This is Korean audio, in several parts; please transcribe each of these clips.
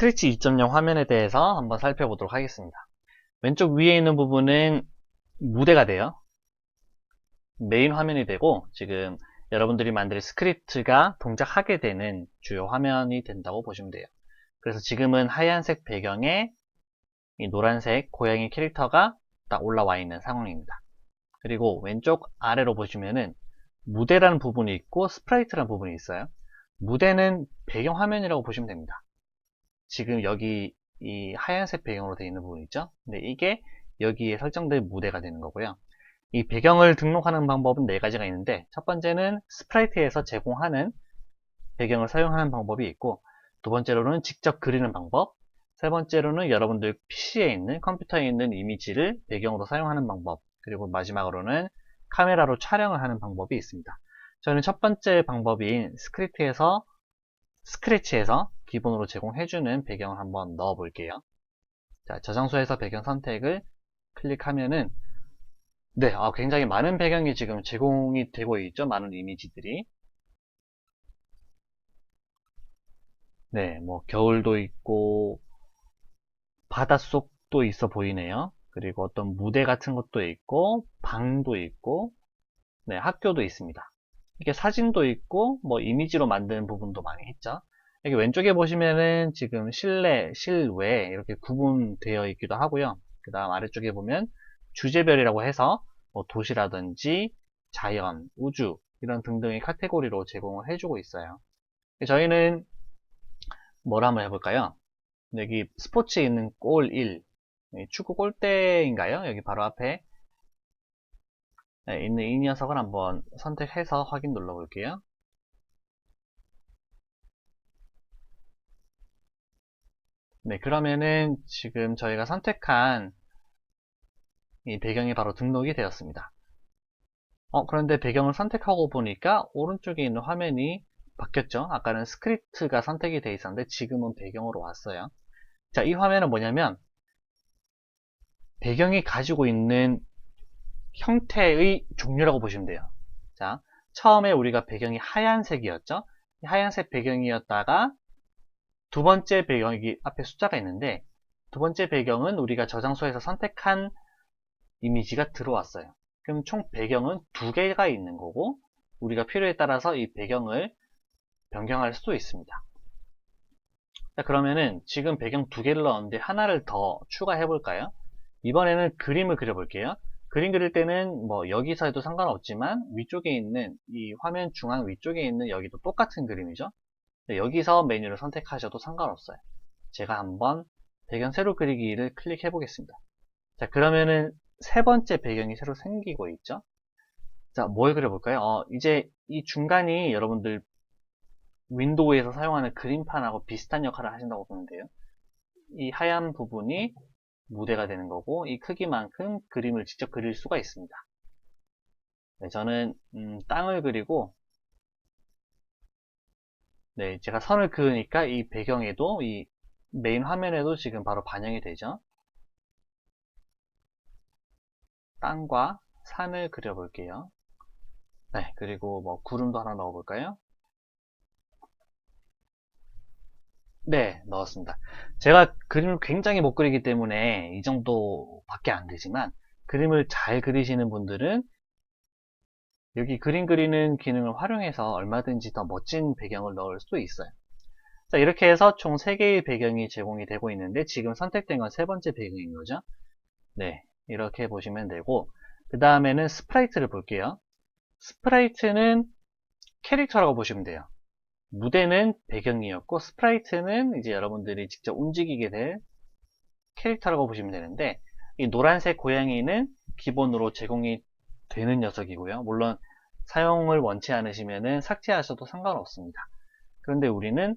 스크래치 2.0 화면에 대해서 한번 살펴보도록 하겠습니다. 왼쪽 위에 있는 부분은 무대가 돼요. 메인 화면이 되고 지금 여러분들이 만들 스크립트가 동작하게 되는 주요 화면이 된다고 보시면 돼요. 그래서 지금은 하얀색 배경에 이 노란색 고양이 캐릭터가 딱 올라와 있는 상황입니다. 그리고 왼쪽 아래로 보시면은 무대라는 부분이 있고 스프라이트라는 부분이 있어요. 무대는 배경 화면이라고 보시면 됩니다. 지금 여기 이 하얀색 배경으로 되어 있는 부분 있죠? 근데 이게 여기에 설정된 무대가 되는 거고요. 이 배경을 등록하는 방법은 네 가지가 있는데 첫 번째는 스프라이트에서 제공하는 배경을 사용하는 방법이 있고 두 번째로는 직접 그리는 방법 세 번째로는 여러분들 PC에 있는 컴퓨터에 있는 이미지를 배경으로 사용하는 방법 그리고 마지막으로는 카메라로 촬영을 하는 방법이 있습니다. 저는 첫 번째 방법인 스크립트에서 스크래치에서 기본으로 제공해주는 배경을 한번 넣어 볼게요. 자, 저장소에서 배경 선택을 클릭하면은 네, 아, 굉장히 많은 배경이 지금 제공이 되고 있죠. 많은 이미지들이. 네, 뭐 겨울도 있고 바닷속도 있어 보이네요. 그리고 어떤 무대 같은 것도 있고 방도 있고 네, 학교도 있습니다. 이렇게 사진도 있고 뭐 이미지로 만드는 부분도 많이 있죠. 여기 왼쪽에 보시면은 지금 실내, 실외 이렇게 구분되어 있기도 하고요. 그 다음 아래쪽에 보면 주제별이라고 해서 뭐 도시라든지 자연, 우주 이런 등등의 카테고리로 제공을 해주고 있어요. 저희는 뭘 한번 해볼까요? 여기 스포츠에 있는 골 1, 축구 골대인가요? 여기 바로 앞에 있는 이 녀석을 한번 선택해서 확인 눌러볼게요. 네, 그러면은 지금 저희가 선택한 이 배경이 바로 등록이 되었습니다. 어, 그런데 배경을 선택하고 보니까 오른쪽에 있는 화면이 바뀌었죠. 아까는 스크립트가 선택이 되어 있었는데 지금은 배경으로 왔어요. 자, 이 화면은 뭐냐면 배경이 가지고 있는 형태의 종류라고 보시면 돼요. 자, 처음에 우리가 배경이 하얀색이었죠. 하얀색 배경이었다가 두 번째 배경이 앞에 숫자가 있는데 두 번째 배경은 우리가 저장소에서 선택한 이미지가 들어왔어요. 그럼 총 배경은 두 개가 있는 거고 우리가 필요에 따라서 이 배경을 변경할 수도 있습니다. 자, 그러면은 지금 배경 두 개를 넣었는데 하나를 더 추가해 볼까요? 이번에는 그림을 그려 볼게요. 그림 그릴 때는 뭐 여기서 해도 상관없지만 위쪽에 있는 이 화면 중앙 위쪽에 있는 여기도 똑같은 그림이죠. 여기서 메뉴를 선택하셔도 상관없어요. 제가 한번 배경 새로 그리기를 클릭해 보겠습니다. 자 그러면은 세 번째 배경이 새로 생기고 있죠. 자, 뭘 그려볼까요? 어, 이제 이 중간이 여러분들 윈도우에서 사용하는 그림판하고 비슷한 역할을 하신다고 보면 돼요. 이 하얀 부분이 무대가 되는 거고 이 크기만큼 그림을 직접 그릴 수가 있습니다. 네, 저는 음, 땅을 그리고 네, 제가 선을 그으니까 이 배경에도 이 메인 화면에도 지금 바로 반영이 되죠. 땅과 산을 그려볼게요. 네, 그리고 뭐 구름도 하나 넣어볼까요? 네, 넣었습니다. 제가 그림을 굉장히 못 그리기 때문에 이 정도밖에 안 되지만 그림을 잘 그리시는 분들은 여기 그림 그리는 기능을 활용해서 얼마든지 더 멋진 배경을 넣을 수도 있어요. 자, 이렇게 해서 총 3개의 배경이 제공이 되고 있는데 지금 선택된 건 세 번째 배경인 거죠. 네, 이렇게 보시면 되고 그 다음에는 스프라이트를 볼게요. 스프라이트는 캐릭터라고 보시면 돼요. 무대는 배경이었고 스프라이트는 이제 여러분들이 직접 움직이게 될 캐릭터라고 보시면 되는데 이 노란색 고양이는 기본으로 제공이 되는 녀석이고요. 물론 사용을 원치 않으시면 삭제하셔도 상관없습니다. 그런데 우리는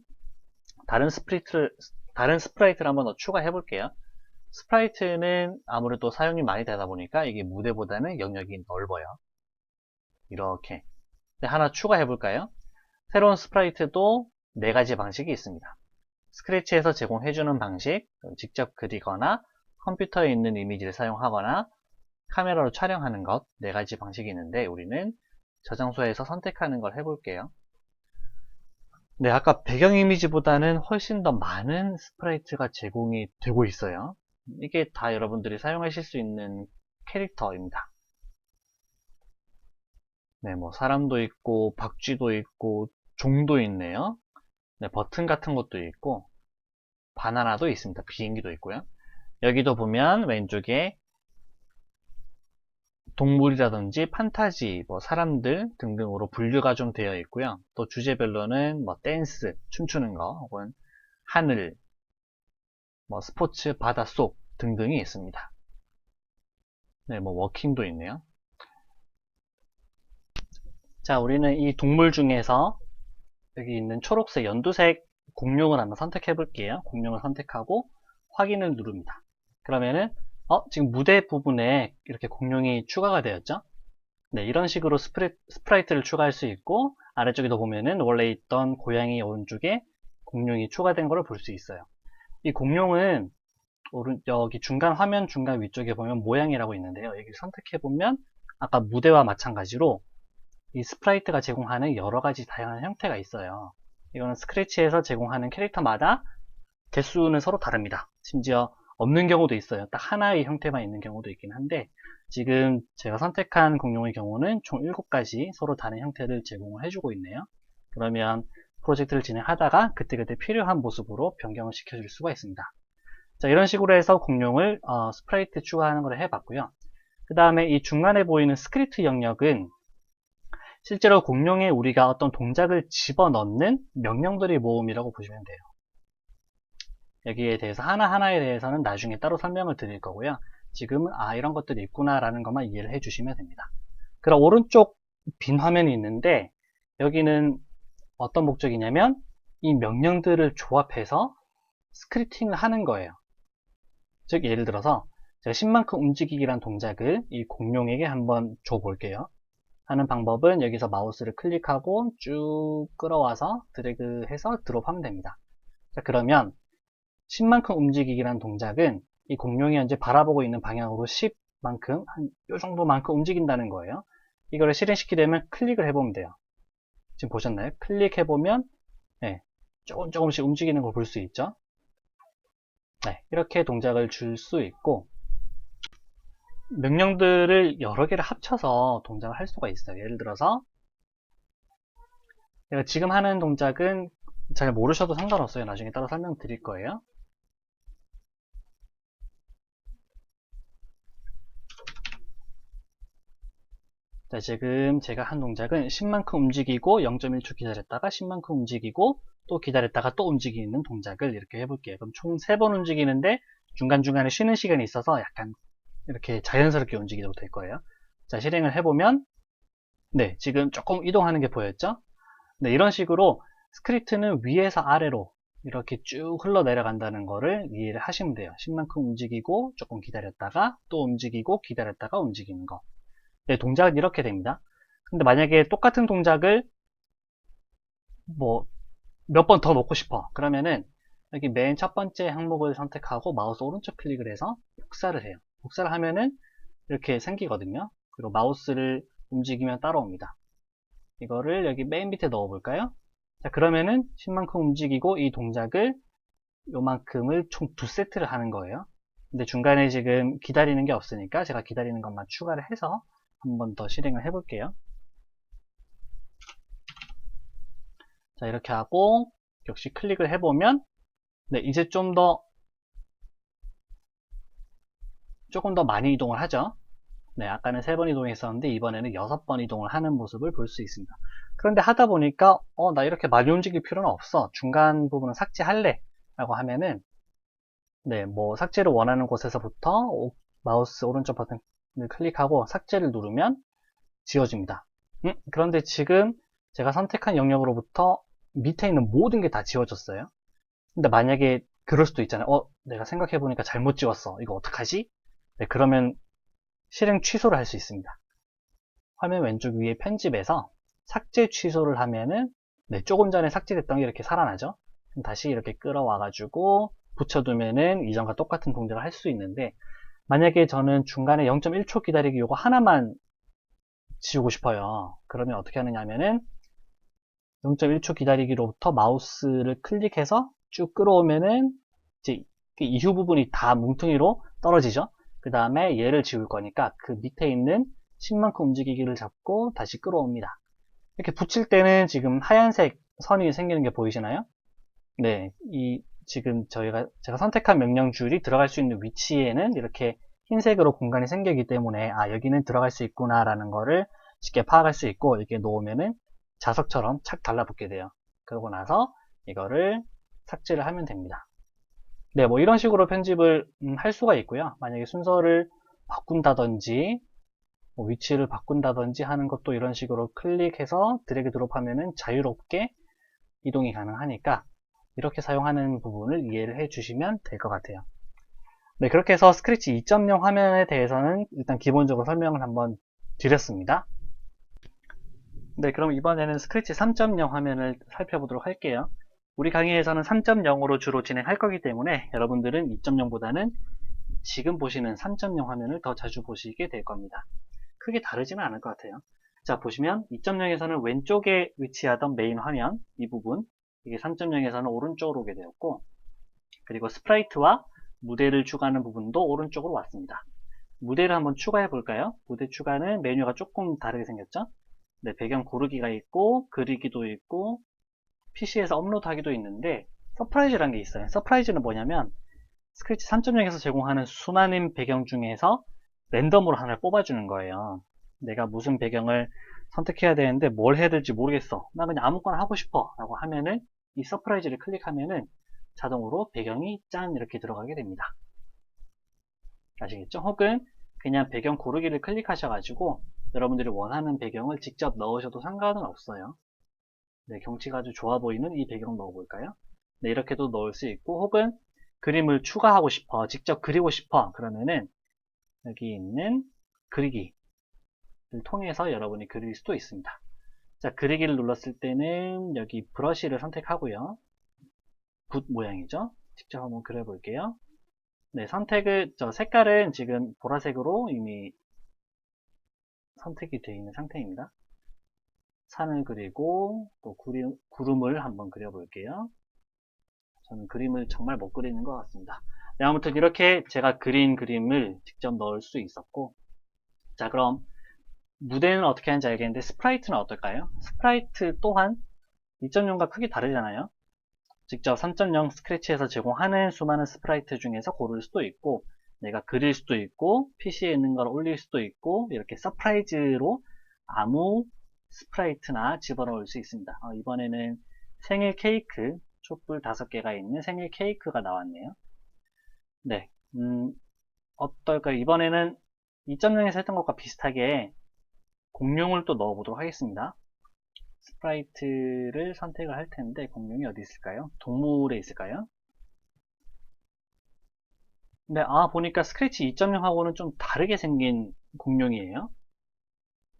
다른 스프라이트를 다른 스프라이트를 한번 더 추가해 볼게요. 스프라이트는 아무래도 사용이 많이 되다 보니까 이게 무대보다는 영역이 넓어요. 이렇게 하나 추가해 볼까요? 새로운 스프라이트도 네 가지 방식이 있습니다. 스크래치에서 제공해주는 방식, 직접 그리거나 컴퓨터에 있는 이미지를 사용하거나 카메라로 촬영하는 것 네 가지 방식이 있는데 우리는 저장소에서 선택하는 걸 해볼게요. 네, 아까 배경 이미지보다는 훨씬 더 많은 스프라이트가 제공이 되고 있어요. 이게 다 여러분들이 사용하실 수 있는 캐릭터입니다. 네, 뭐 사람도 있고 박쥐도 있고 종도 있네요. 네, 버튼 같은 것도 있고 바나나도 있습니다. 비행기도 있고요. 여기도 보면 왼쪽에 동물이라든지 판타지, 뭐 사람들 등등으로 분류가 좀 되어 있고요. 또 주제별로는 뭐 댄스, 춤추는 거, 혹은 하늘, 뭐 스포츠, 바닷속 등등이 있습니다. 네, 뭐 워킹도 있네요. 자, 우리는 이 동물 중에서 여기 있는 초록색 연두색 공룡을 한번 선택해 볼게요. 공룡을 선택하고 확인을 누릅니다. 그러면은 어, 지금 무대 부분에 이렇게 공룡이 추가가 되었죠? 네, 이런 식으로 스프레, 스프라이트를 추가할 수 있고 아래쪽에도 보면은 원래 있던 고양이 오른쪽에 공룡이 추가된 것을 볼 수 있어요. 이 공룡은 오른, 여기 중간 화면 중간 위쪽에 보면 모양이라고 있는데요. 여기 선택해 보면 아까 무대와 마찬가지로 이 스프라이트가 제공하는 여러 가지 다양한 형태가 있어요. 이거는 스크래치에서 제공하는 캐릭터마다 개수는 서로 다릅니다. 심지어 없는 경우도 있어요. 딱 하나의 형태만 있는 경우도 있긴 한데 지금 제가 선택한 공룡의 경우는 총 7가지 서로 다른 형태를 제공을 해주고 있네요. 그러면 프로젝트를 진행하다가 그때그때 필요한 모습으로 변경을 시켜줄 수가 있습니다. 자 이런 식으로 해서 공룡을 어, 스프라이트 추가하는 걸 해봤고요. 그 다음에 이 중간에 보이는 스크립트 영역은 실제로 공룡에 우리가 어떤 동작을 집어넣는 명령들의 모음이라고 보시면 돼요. 여기에 대해서 하나하나에 대해서는 나중에 따로 설명을 드릴 거고요. 지금은 아 이런 것들이 있구나 라는 것만 이해를 해 주시면 됩니다. 그럼 오른쪽 빈 화면이 있는데 여기는 어떤 목적이냐면 이 명령들을 조합해서 스크립팅을 하는 거예요. 즉 예를 들어서 제가 10만큼 움직이기란 동작을 이 공룡에게 한번 줘 볼게요. 하는 방법은 여기서 마우스를 클릭하고 쭉 끌어와서 드래그해서 드롭하면 됩니다. 자 그러면 10만큼 움직이기란 동작은 이 공룡이 현재 바라보고 있는 방향으로 10만큼 한 요 정도만큼 움직인다는 거예요. 이거를 실행시키려면 클릭을 해보면 돼요. 지금 보셨나요? 클릭해보면 네, 조금 조금씩 움직이는 걸 볼 수 있죠. 네, 이렇게 동작을 줄 수 있고 명령들을 여러 개를 합쳐서 동작을 할 수가 있어요. 예를 들어서 제가 지금 하는 동작은 잘 모르셔도 상관없어요. 나중에 따로 설명드릴 거예요. 자, 지금 제가 한 동작은 10만큼 움직이고 0.1초 기다렸다가 10만큼 움직이고 또 기다렸다가 또 움직이는 동작을 이렇게 해볼게요. 그럼 총 3번 움직이는데 중간중간에 쉬는 시간이 있어서 약간 이렇게 자연스럽게 움직이도록 될 거예요. 자, 실행을 해보면 네, 지금 조금 이동하는 게 보였죠? 네, 이런 식으로 스크립트는 위에서 아래로 이렇게 쭉 흘러내려간다는 거를 이해를 하시면 돼요. 10만큼 움직이고 조금 기다렸다가 또 움직이고 기다렸다가 움직이는 거. 네, 동작은 이렇게 됩니다. 근데 만약에 똑같은 동작을 뭐 몇 번더 놓고 싶어. 그러면은 여기 맨 첫 번째 항목을 선택하고 마우스 오른쪽 클릭을 해서 복사를 해요. 복사를 하면은 이렇게 생기거든요. 그리고 마우스를 움직이면 따라옵니다. 이거를 여기 맨 밑에 넣어 볼까요? 자, 그러면은 10만큼 움직이고 이 동작을 요만큼을 총 두 세트를 하는 거예요. 근데 중간에 지금 기다리는 게 없으니까 제가 기다리는 것만 추가를 해서 한 번 더 실행을 해 볼게요. 자, 이렇게 하고 역시 클릭을 해보면 네, 이제 좀 더 조금 더 많이 이동을 하죠. 네, 아까는 3번 이동했었는데 이번에는 6번 이동을 하는 모습을 볼 수 있습니다. 그런데 하다 보니까 어, 나 이렇게 많이 움직일 필요는 없어. 중간 부분은 삭제할래. 라고 하면은 네, 뭐 삭제를 원하는 곳에서부터 마우스 오른쪽 버튼을 클릭하고 삭제를 누르면 지워집니다. 음, 그런데 지금 제가 선택한 영역으로부터 밑에 있는 모든 게 다 지워졌어요. 근데 만약에 그럴 수도 있잖아요. 어, 내가 생각해보니까 잘못 지웠어. 이거 어떡하지? 네, 그러면 실행 취소를 할 수 있습니다. 화면 왼쪽 위에 편집에서 삭제 취소를 하면은 네, 조금 전에 삭제됐던 게 이렇게 살아나죠. 다시 이렇게 끌어와가지고 붙여두면은 이전과 똑같은 동작을 할 수 있는데 만약에 저는 중간에 0.1초 기다리기 요거 하나만 지우고 싶어요. 그러면 어떻게 하느냐 하면은 0.1초 기다리기로부터 마우스를 클릭해서 쭉 끌어오면은 이제 그 이후 부분이 다 뭉퉁이로 떨어지죠. 그 다음에 얘를 지울 거니까 그 밑에 있는 10만큼 움직이기를 잡고 다시 끌어옵니다. 이렇게 붙일 때는 지금 하얀색 선이 생기는 게 보이시나요? 네, 이 지금 저희가 제가 선택한 명령 줄이 들어갈 수 있는 위치에는 이렇게 흰색으로 공간이 생기기 때문에 아 여기는 들어갈 수 있구나라는 거를 쉽게 파악할 수 있고 이렇게 놓으면은 자석처럼 착 달라붙게 돼요. 그러고 나서 이거를 삭제를 하면 됩니다. 네, 뭐 이런 식으로 편집을 음, 할 수가 있고요. 만약에 순서를 바꾼다든지 뭐 위치를 바꾼다든지 하는 것도 이런 식으로 클릭해서 드래그 드롭하면은 자유롭게 이동이 가능하니까 이렇게 사용하는 부분을 이해를 해 주시면 될 것 같아요. 네, 그렇게 해서 스크래치 2.0 화면에 대해서는 일단 기본적으로 설명을 한번 드렸습니다. 네, 그럼 이번에는 스크래치 3.0 화면을 살펴보도록 할게요. 우리 강의에서는 3.0으로 주로 진행할 거기 때문에 여러분들은 2.0보다는 지금 보시는 3.0 화면을 더 자주 보시게 될 겁니다. 크게 다르지는 않을 것 같아요. 자, 보시면 2.0에서는 왼쪽에 위치하던 메인 화면, 이 부분, 이게 3.0에서는 오른쪽으로 오게 되었고, 그리고 스프라이트와 무대를 추가하는 부분도 오른쪽으로 왔습니다. 무대를 한번 추가해 볼까요? 무대 추가는 메뉴가 조금 다르게 생겼죠? 네, 배경 고르기가 있고, 그리기도 있고, PC에서 업로드하기도 있는데, 서프라이즈라는 게 있어요. 서프라이즈는 뭐냐면, 스크래치 3.0에서 제공하는 수많은 배경 중에서 랜덤으로 하나를 뽑아주는 거예요. 내가 무슨 배경을 선택해야 되는데 뭘 해야 될지 모르겠어. 나 그냥 아무거나 하고 싶어. 라고 하면은 이 서프라이즈를 클릭하면은 자동으로 배경이 짠 이렇게 들어가게 됩니다. 아시겠죠? 혹은 그냥 배경 고르기를 클릭하셔가지고 여러분들이 원하는 배경을 직접 넣으셔도 상관은 없어요. 네, 경치가 아주 좋아 보이는 이 배경 넣어볼까요? 네, 이렇게도 넣을 수 있고 혹은 그림을 추가하고 싶어, 직접 그리고 싶어 그러면은 여기 있는 그리기를 통해서 여러분이 그릴 수도 있습니다. 자, 그리기를 눌렀을 때는 여기 브러쉬를 선택하고요. 붓 모양이죠. 직접 한번 그려볼게요. 네, 선택을, 저 색깔은 지금 보라색으로 이미 선택이 되어 있는 상태입니다. 산을 그리고 또 구름, 구름을 한번 그려볼게요. 저는 그림을 정말 못 그리는 것 같습니다. 네, 아무튼 이렇게 제가 그린 그림을 직접 넣을 수 있었고 자 그럼 무대는 어떻게 하는지 알겠는데 스프라이트는 어떨까요? 스프라이트 또한 2.0과 크게 다르잖아요. 직접 3.0 스크래치에서 제공하는 수많은 스프라이트 중에서 고를 수도 있고 내가 그릴 수도 있고 PC에 있는 걸 올릴 수도 있고 이렇게 서프라이즈로 아무 스프라이트나 집어넣을 수 있습니다. 어, 이번에는 생일 케이크 촛불 5개가 있는 생일 케이크가 나왔네요. 네, 음, 어떨까요? 이번에는 2.0에서 했던 것과 비슷하게 공룡을 또 넣어보도록 하겠습니다. 스프라이트를 선택을 할 텐데 공룡이 어디 있을까요? 동물에 있을까요? 네, 아 보니까 스크래치 2.0하고는 좀 다르게 생긴 공룡이에요.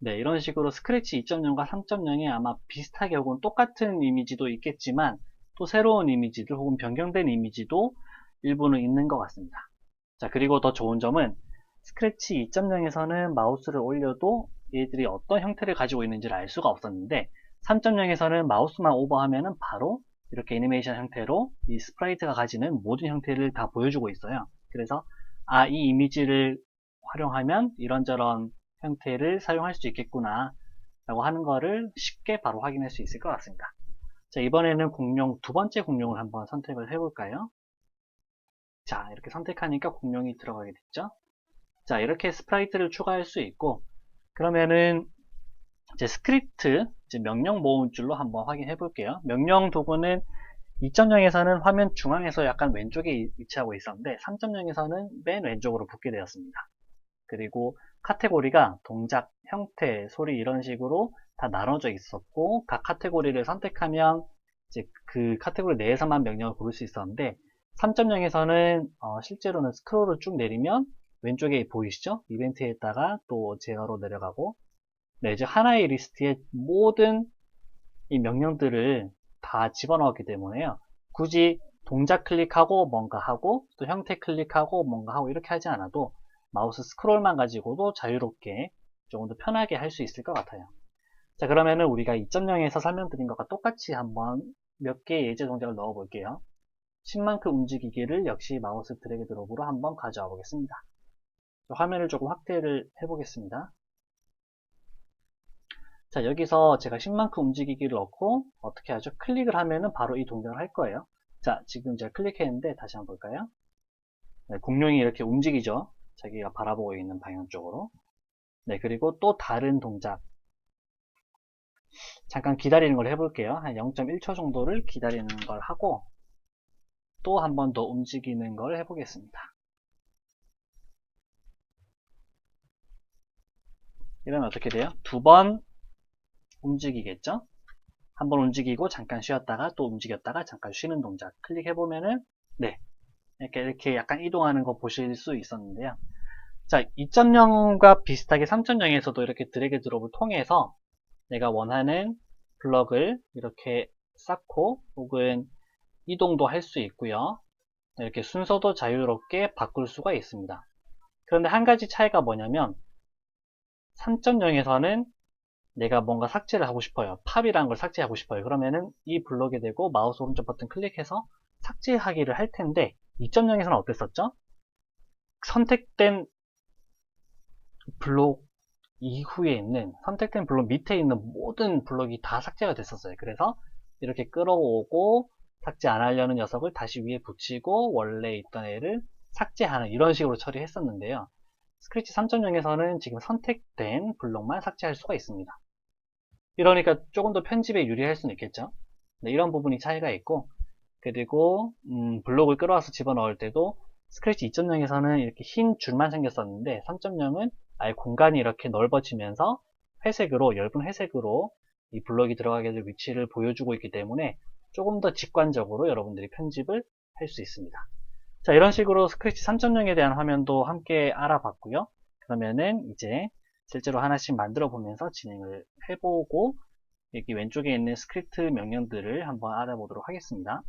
네, 이런 식으로 스크래치 2.0과 3.0이 아마 비슷하게 혹은 똑같은 이미지도 있겠지만 또 새로운 이미지들 혹은 변경된 이미지도 일부는 있는 것 같습니다. 자, 그리고 더 좋은 점은 스크래치 2.0에서는 마우스를 올려도 얘들이 어떤 형태를 가지고 있는지를 알 수가 없었는데 3.0에서는 마우스만 오버하면은 바로 이렇게 애니메이션 형태로 이 스프라이트가 가지는 모든 형태를 다 보여주고 있어요. 그래서 아, 이 이미지를 활용하면 이런저런 형태를 사용할 수 있겠구나 라고 하는 거를 쉽게 바로 확인할 수 있을 것 같습니다. 자, 이번에는 공룡, 두 번째 공룡을 한번 선택을 해볼까요? 자, 이렇게 선택하니까 공룡이 들어가게 됐죠? 자, 이렇게 스프라이트를 추가할 수 있고, 그러면은, 이제 스크립트, 이제 명령 모음줄로 한번 확인해 볼게요. 명령 도구는 2.0에서는 화면 중앙에서 약간 왼쪽에 위치하고 있었는데, 3.0에서는 맨 왼쪽으로 붙게 되었습니다. 그리고 카테고리가 동작, 형태, 소리 이런 식으로 다 나눠져 있었고, 각 카테고리를 선택하면 이제 그 카테고리 내에서만 명령을 고를 수 있었는데, 3.0에서는 어, 실제로는 스크롤을 쭉 내리면 왼쪽에 보이시죠? 이벤트에다가 또 제어로 내려가고 네, 이제 하나의 리스트에 모든 이 명령들을 다 집어넣었기 때문에요. 굳이 동작 클릭하고 뭔가 하고 또 형태 클릭하고 뭔가 하고 이렇게 하지 않아도 마우스 스크롤만 가지고도 자유롭게 조금 더 편하게 할 수 있을 것 같아요. 자, 그러면은 우리가 2.0에서 설명드린 것과 똑같이 한번 몇 개의 예제 동작을 넣어 볼게요. 10만큼 움직이기를 역시 마우스 드래그 드롭으로 한번 가져와 보겠습니다. 화면을 조금 확대를 해 보겠습니다. 자, 여기서 제가 10만큼 움직이기를 넣고 어떻게 하죠? 클릭을 하면은 바로 이 동작을 할 거예요. 자, 지금 제가 클릭했는데 다시 한번 볼까요? 네, 공룡이 이렇게 움직이죠. 자기가 바라보고 있는 방향 쪽으로. 네, 그리고 또 다른 동작. 잠깐 기다리는 걸 해볼게요. 한 0.1초 정도를 기다리는 걸 하고 또 한 번 더 움직이는 걸 해보겠습니다. 이러면 어떻게 돼요? 두 번 움직이겠죠? 한 번 움직이고 잠깐 쉬었다가 또 움직였다가 잠깐 쉬는 동작 클릭해보면은 네 이렇게 이렇게 약간 이동하는 거 보실 수 있었는데요. 자 2.0과 비슷하게 3.0에서도 이렇게 드래그 드롭을 통해서 내가 원하는 블럭을 이렇게 쌓고 혹은 이동도 할 수 있고요. 이렇게 순서도 자유롭게 바꿀 수가 있습니다. 그런데 한 가지 차이가 뭐냐면 3.0에서는 내가 뭔가 삭제를 하고 싶어요. 팝이라는 걸 삭제하고 싶어요. 그러면은 이 블록에 대고 마우스 오른쪽 버튼 클릭해서 삭제하기를 할 텐데 2.0에서는 어땠었죠? 선택된 블록 이후에 있는 선택된 블록 밑에 있는 모든 블록이 다 삭제가 됐었어요. 그래서 이렇게 끌어오고 삭제 안 하려는 녀석을 다시 위에 붙이고 원래 있던 애를 삭제하는 이런 식으로 처리했었는데요. 스크래치 3.0에서는 지금 선택된 블록만 삭제할 수가 있습니다. 이러니까 조금 더 편집에 유리할 수는 있겠죠. 네, 이런 부분이 차이가 있고 그리고 음, 블록을 끌어와서 집어넣을 때도 스크래치 2.0에서는 이렇게 흰 줄만 생겼었는데 3.0은 아예 공간이 이렇게 넓어지면서 회색으로 엷은 회색으로 이 블록이 들어가게 될 위치를 보여주고 있기 때문에 조금 더 직관적으로 여러분들이 편집을 할 수 있습니다. 자 이런 식으로 스크래치 3.0에 대한 화면도 함께 알아봤고요. 그러면은 이제 실제로 하나씩 만들어 보면서 진행을 해보고 여기 왼쪽에 있는 스크립트 명령들을 한번 알아보도록 하겠습니다.